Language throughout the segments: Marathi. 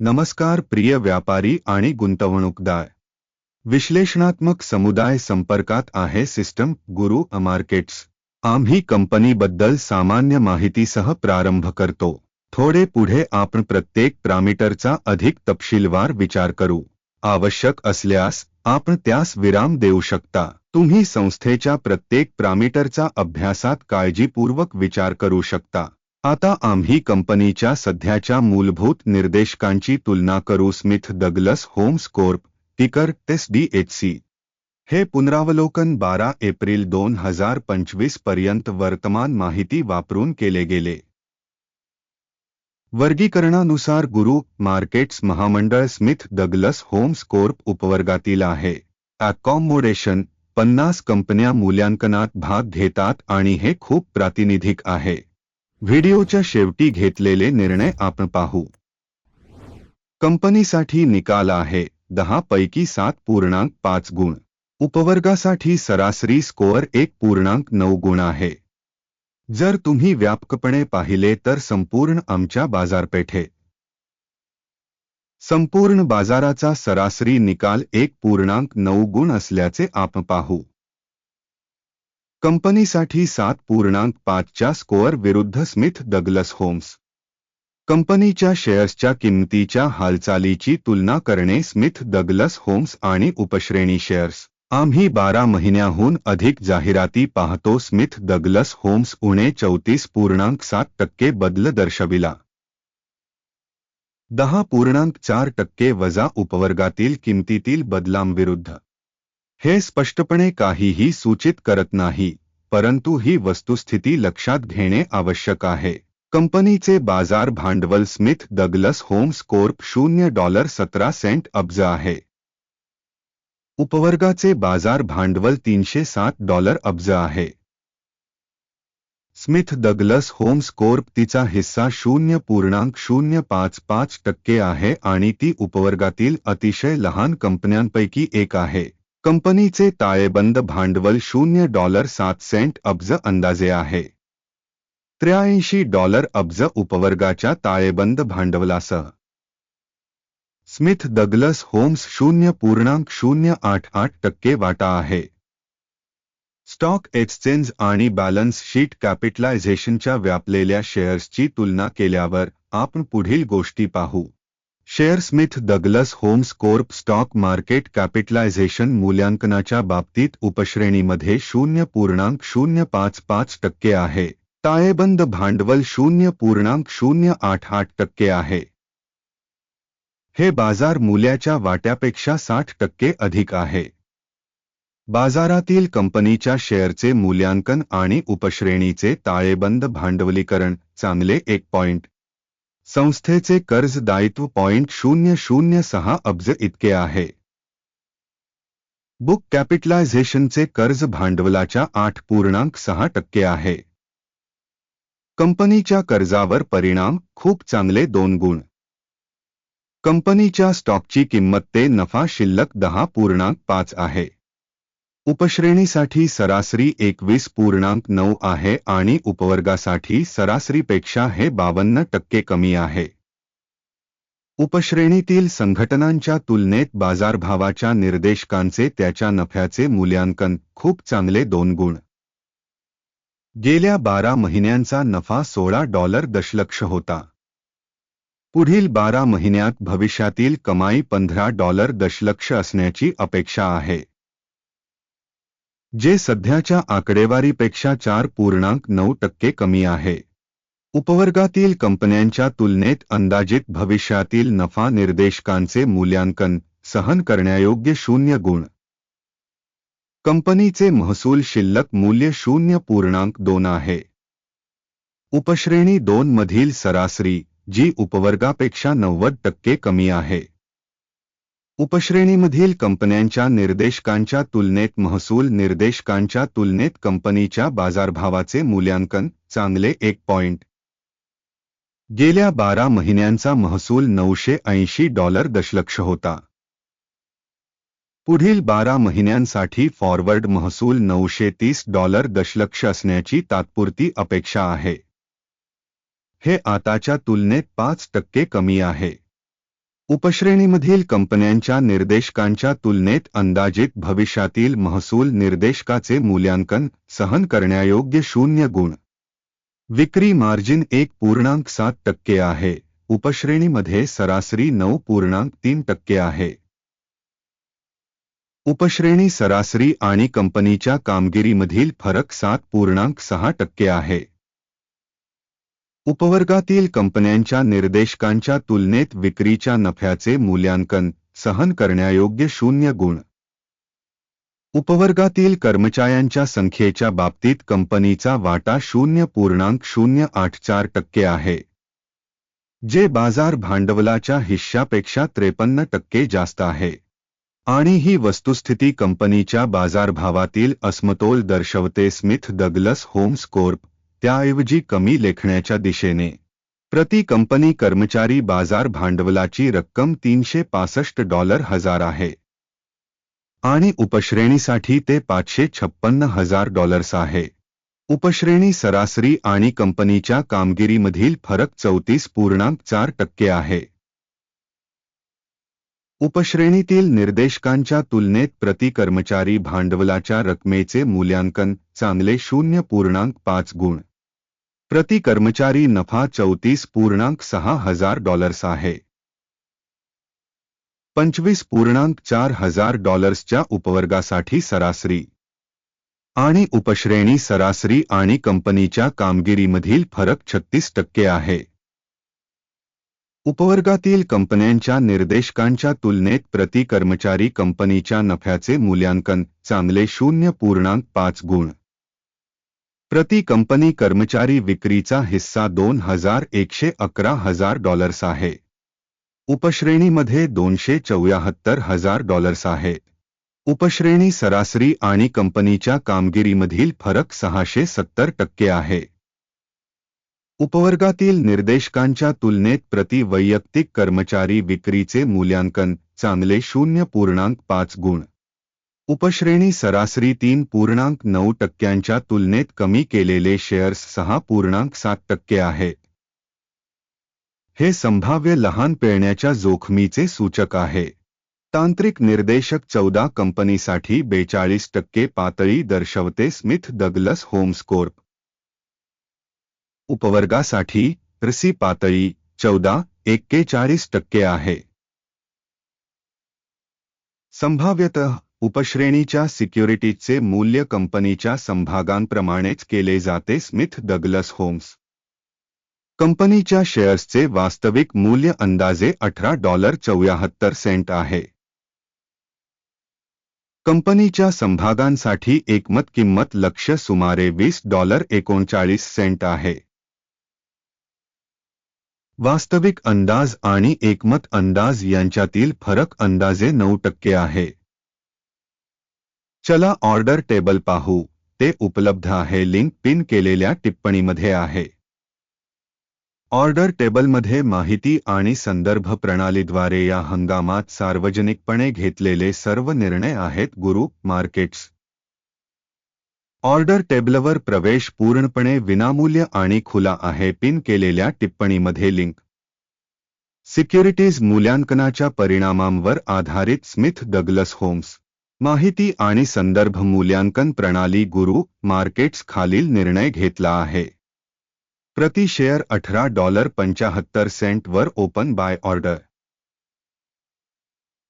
नमस्कार प्रिय व्यापारी आणि गुंतवणूकदार. विश्लेषणात्मक समुदाय संपर्कात आहे सिस्टम, गुरु मार्केट्स आम्ही कंपनीबद्दल सामान्य माहितीसह प्रारंभ करतो. थोडे पुढे आपण प्रत्येक पॅरामीटरचा अधिक तपशीलवार विचार करू. आवश्यक असल्यास, आपण त्यास विराम देऊ शकता. तुम्ही संस्थेच्या प्रत्येक पॅरामीटरचा अभ्यासात काळजीपूर्वक विचार करू शकता. आता आम्ही कंपनीच्या सध्याच्या मूलभूत निर्देशकांची तुलना करू. Smith Douglas Homes Corp ticker S D H C. हे पुनरावलोकन बारा एप्रिल दोन हजार पंचवीसपर्यंत वर्तमान माहिती वापरून केले गेले. वर्गीकरणानुसार गुरु मार्केट्स महामंडळ स्मिथ डगलस होम्स कोर्प उपवर्गातील आहे. अकॉमोडेशन पन्नास कंपन्या मूल्यांकनात भाग घेतात आणि हे खूप प्रातिनिधिक आहे. व्हिडिओच्या शेवटी घेतलेले निर्णय आपण पाहू. कंपनीसाठी निकाल आहे दहा पैकी सात पूर्णांक पाच गुण. उपवर्गासाठी सरासरी स्कोअर एक पूर्णांक नऊ गुण आहे. जर तुम्ही व्यापकपणे पाहिले तर संपूर्ण आमच्या बाजारपेठे. संपूर्ण बाजाराचा सरासरी निकाल एक पूर्णांक नऊ गुण असल्याचे आपण पाहू. कंपनीसाठी सात पूर्णांक पाचच्या स्कोअर विरुद्ध स्मिथ डगलस होम्स. कंपनीच्या शेअर्सच्या किंमतीच्या हालचालीची तुलना करणे स्मिथ डगलस होम्स आणि उपश्रेणी शेअर्स. आम्ही बारा महिन्याहून अधिक जाहिराती पाहतो स्मिथ डगलस होम्स उणे चौतीस पूर्णांक सात टक्के बदल दर्शविला. दहा पूर्णांक चार टक्के वजा उपवर्गातील किमतीतील बदलांविरुद्ध. हे स्पष्टपणे काहीही सूचित करत नाही, परंतु ही वस्तुस्थिती लक्षात घेणे आवश्यक आहे. कंपनीचे बाज़ार भांडवल स्मिथ डगलस होम्स कोर्प शून्य डॉलर सतरा सेंट अब्ज आहे. उपवर्गाचे बाज़ार भांडवल तीनशे सात डॉलर अब्ज आहे. स्मिथ डगलस होम्स कोर्प तिचा हिस्सा शून्य पूर्णांक शून्य पाच पाच टक्के आहे आणि ती उपवर्गातील अतिशय लहान कंपन्यांपैकी एक आहे. कंपनीचे ताळेबंद भांडवल शून्य डॉलर सात सेंट अब्ज अंदाजे आहे. त्र्याऐंशी डॉलर अब्ज उपवर्गाच्या ताळेबंद भांडवलासह. स्मिथ डगलस होम्स शून्य पूर्णांक शून्य आठ आठ टक्के वाटा आहे. स्टॉक एक्सचेंज आणि बॅलन्स शीट कॅपिटलायझेशनच्या व्यापलेल्या शेअर्सची तुलना केल्यावर आपण पुढील गोष्टी पाहू. Share Smith Douglas Homes Corp stock market capitalisation मूल्यांकनाच्या बाबतीत उपश्रेणीमध्ये शून्य पूर्णांक शून्य पाच पाच टक्के आहे. ताळेबंद भांडवल शून्य पूर्णांक शून्य आठ आठ टक्के आहे. हे बाजार मूल्याच्या वाट्यापेक्षा साठ टक्के अधिक आहे. बाजारातील कंपनीच्या शेअरचे मूल्यांकन आणि उपश्रेणीचे ताळेबंद भांडवलीकरण चांगले एक पॉइंट. संस्थेचे कर्ज दायित्व पॉइंट शून्य शून्य सहा अब्ज इतके आहे. बुक कॅपिटलायझेशनचे कर्ज भांडवलाच्या आठ पूर्णांक सहा टक्के आहे. कंपनीच्या कर्जावर परिणाम खूप चांगले दोन गुण. कंपनीच्या स्टॉकची किंमत ते नफा शिल्लक दहा पूर्णांक पाच आहे. उपश्रेणीसाठी सरासरी एकवीस पूर्णांक नऊ आहे आणि उपवर्गासाठी सरासरीपेक्षा हे बावन्न टक्के कमी आहे. उपश्रेणीतील संघटनांच्या तुलनेत बाजारभावाच्या निर्देशकांचे त्याच्या नफ्याचे मूल्यांकन खूप चांगले दोन गुण. गेल्या बारा महिन्यांचा नफा सोळा डॉलर दशलक्ष होता. पुढील बारा महिन्यात भविष्यातील कमाई पंधरा डॉलर दशलक्ष असण्याची अपेक्षा आहे. जे सध्याच्या आकडेवारीपेक्षा चार पूर्णांक नऊ टक्के कमी आहे. उपवर्गातील कंपन्यांच्या तुलनेत अंदाजित भविष्यातील नफा निर्देशकांचे मूल्यांकन सहन करण्यायोग्य शून्य गुण. कंपनीचे महसूल शिल्लक मूल्य शून्य पूर्णांक दोन आहे. उपश्रेणी दोन मधील सरासरी जी उपवर्गापेक्षा नव्वद टक्के कमी आहे. उपश्रेणीमधील कंपन्यांच्या निर्देशकांच्या तुलनेत महसूल निर्देशकांच्या तुलनेत कंपनीच्या बाजारभावाचे मूल्यांकन चांगले एक पॉइंट गेल्या बारा महिन्यांचा महसूल नऊशे ऐंशी डॉलर दशलक्ष होता. पुढील बारा महिन्यांसाठी फॉरवर्ड महसूल नऊशे तीस डॉलर दशलक्ष असण्याची तात्पुरती अपेक्षा आहे. हे आताच्या तुलनेत पाच टक्के कमी आहे. उपश्रेणीमधील कंपन्यांच्या निर्देशकांच्या तुलनेत अंदाजित भविष्यातील महसूल निर्देशकाचे मूल्यांकन सहन करण्यायोग्य शून्य गुण. विक्री मार्जिन एक पूर्णांक सात टक्के आहे. उपश्रेणीमध्ये सरासरी नऊ पूर्णांक तीन टक्के आहे. उपश्रेणी सरासरी आणि कंपनीच्या कामगिरीमधील फरक सात पूर्णांक सहा टक्के आहे. उपवर्गातील कंपन्यांच्या निर्देशकांच्या तुलनेत विक्रीच्या नफ्याचे मूल्यांकन सहन करण्यायोग्य शून्य गुण. उपवर्गातील कर्मचाऱ्यांच्या संख्येच्या बाबतीत कंपनीचा वाटा शून्य पूर्णांक शून्य आठ चार टक्के आहे जे बाजार भांडवलाच्या हिश्श्यापेक्षा त्रेपन्न टक्के जास्त आहे. आणि ही वस्तुस्थिती कंपनीच्या बाजारभावातील असमतोल दर्शवते. स्मिथ डगलस होम्स कोर्प त्याऐवजी कमी लेखण्याच्या दिशेने. प्रति कंपनी कर्मचारी बाजार भांडवलाची रक्कम तीनशे पासष्ट डॉलर हजार आहे. आणि उपश्रेणीसाठी ते पाचशे छप्पन्न हजार डॉलर्स आहे. उपश्रेणी सरासरी आणि कंपनीच्या कामगिरीमधील फरक चौतीस पूर्णांक चार टक्के आहे. उपश्रेणीतील निर्देशकांच्या तुलनेत प्रति कर्मचारी भांडवलाच्या रकमेचे मूल्यांकन चांगले शून्य पूर्णांक पाच गुण. प्रति कर्मचारी नफा चौतीस पूर्णांक सहा हजार डॉलर्स आहे. पंचवीस पूर्णांक चार हजार डॉलर्सच्या उपवर्गासाठी सरासरी. आणि उपश्रेणी सरासरी आणि कंपनीच्या कामगिरीमधील फरक छत्तीस टक्के आहे. उपवर्गातील कंपन्यांच्या निर्देशकांच्या तुलनेत प्रति कर्मचारी कंपनीच्या नफ्याचे मूल्यांकन चांगले शून्य पूर्णांक पाच गुण. प्रति कंपनी कर्मचारी विक्रीचा हिस्सा दोन हजार एकशे अकरा हजार डॉलर्स आहे. उपश्रेणीमध्ये दोनशे चौऱ्याहत्तर हजार डॉलर्स आहे. उपश्रेणी सरासरी आणि कंपनीच्या कामगिरीमधील फरक सहाशे सत्तर टक्के आहे. उपवर्गातील निर्देशकांच्या तुलनेत प्रति वैयक्तिक कर्मचारी विक्रीचे मूल्यांकन चांगले शून्य पूर्णांक पाच गुण. उपश्रेणी सरासरी तीन पूर्णांक नऊ टक्क्यांच्या तुलनेत कमी केलेले शेअर्स सहा पूर्णांक सात टक्के आहे. हे संभाव्य लहान पेळण्याच्या जोखमीचे सूचक आहे. तांत्रिक निर्देशक चौदा कंपनीसाठी बेचाळीस टक्के पातळी दर्शवते स्मिथ डगलस होम्सकोर्प उपवर्गासाठी रसी पातळी चौदा एक्केचाळीस टक्के आहे. संभाव्यतः उपश्रेणीच्या सिक्युरिटीजचे मूल्य कंपनीच्या संभागांप्रमाणेच केले जाते, स्मिथ डगलस होम्स. कंपनीच्या शेअर्सचे वास्तविक मूल्य अंदाजे अठरा डॉलर चौऱ्याहत्तर सेंट आहे. कंपनीच्या संभागांसाठी एकमत किंमत लक्ष सुमारे वीस डॉलर एकोणचाळीस सेंट आहे. वास्तविक अंदाज आणि एकमत अंदाज यांच्यातील फरक अंदाजे नऊ टक्के आहे. चला ऑर्डर टेबल पाहू. ते उपलब्ध आहे. लिंक पिन केलेल्या टिप्पणीमध्ये आहे. ऑर्डर टेबलमध्ये माहिती आणि संदर्भ प्रणालीद्वारे या हंगामात सार्वजनिकपणे घेतलेले सर्व निर्णय आहेत गुरु मार्केट्स. ऑर्डर टेबलवर प्रवेश पूर्णपणे विनामूल्य आणि खुला आहे पिन केलेल्या टिप्पणीमध्ये लिंक. सिक्युरिटीज मूल्यांकनाच्या परिणामांवर आधारित स्मिथ डगलस होम्स. माहिती आणि संदर्भ मूल्यांकन प्रणाली गुरु मार्केट्स खालील निर्णय घेतला आहे. प्रति शेअर अठरा डॉलर पंचाहत्तर सेंटवर ओपन बाय ऑर्डर.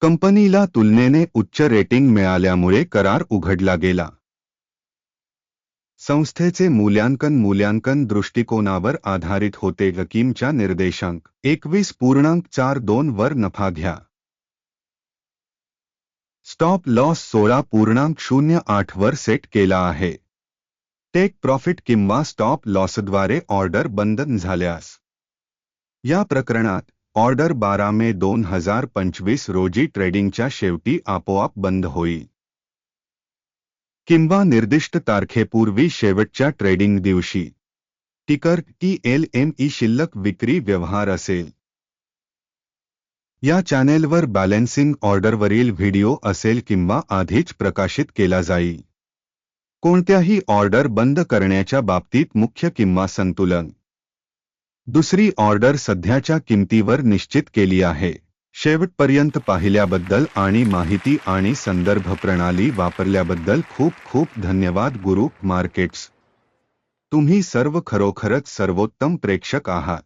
कंपनीला तुलनेने उच्च रेटिंग मिळाल्यामुळे करार उघडला गेला. संस्थेचे मूल्यांकन मूल्यांकन दृष्टिकोनावर आधारित होते गकीमच्या निर्देशांक. एकवीस पूर्णांक चार दोन वर नफा घ्या. स्टॉप लॉस सोळा पूर्णांक शून्य आठ वर सेट केला आहे. टेक प्रॉफिट किंवा स्टॉप लॉसद्वारे ऑर्डर बंद झाल्यास. या प्रकरणात ऑर्डर बारा मे दोन हजार पंचवीस रोजी ट्रेडिंगच्या शेवटी आपोआप बंद होईल. किंवा निर्दिष्ट तारखेपूर्वी शेवटच्या ट्रेडिंग दिवशी. टिकर टी एल एम ई शिल्लक विक्री व्यवहार असेल. या चॅनेलवर बॅलेन्सिंग ऑर्डरवरील व्हिडिओ असेल किंवा आधीच प्रकाशित केला जाईल. कोणत्याही ऑर्डर बंद करण्याच्या बाबतीत मुख्य किंवा संतुलन. दुसरी ऑर्डर सध्याच्या किमतीवर निश्चित केली आहे. शेवटपर्यंत पाहिल्याबद्दल आणि माहिती आणि संदर्भ प्रणाली वापरल्याबद्दल खूप खूप धन्यवाद गुरु मार्केट्स. तुम्ही सर्व खरोखरच सर्वोत्तम प्रेक्षक आहात.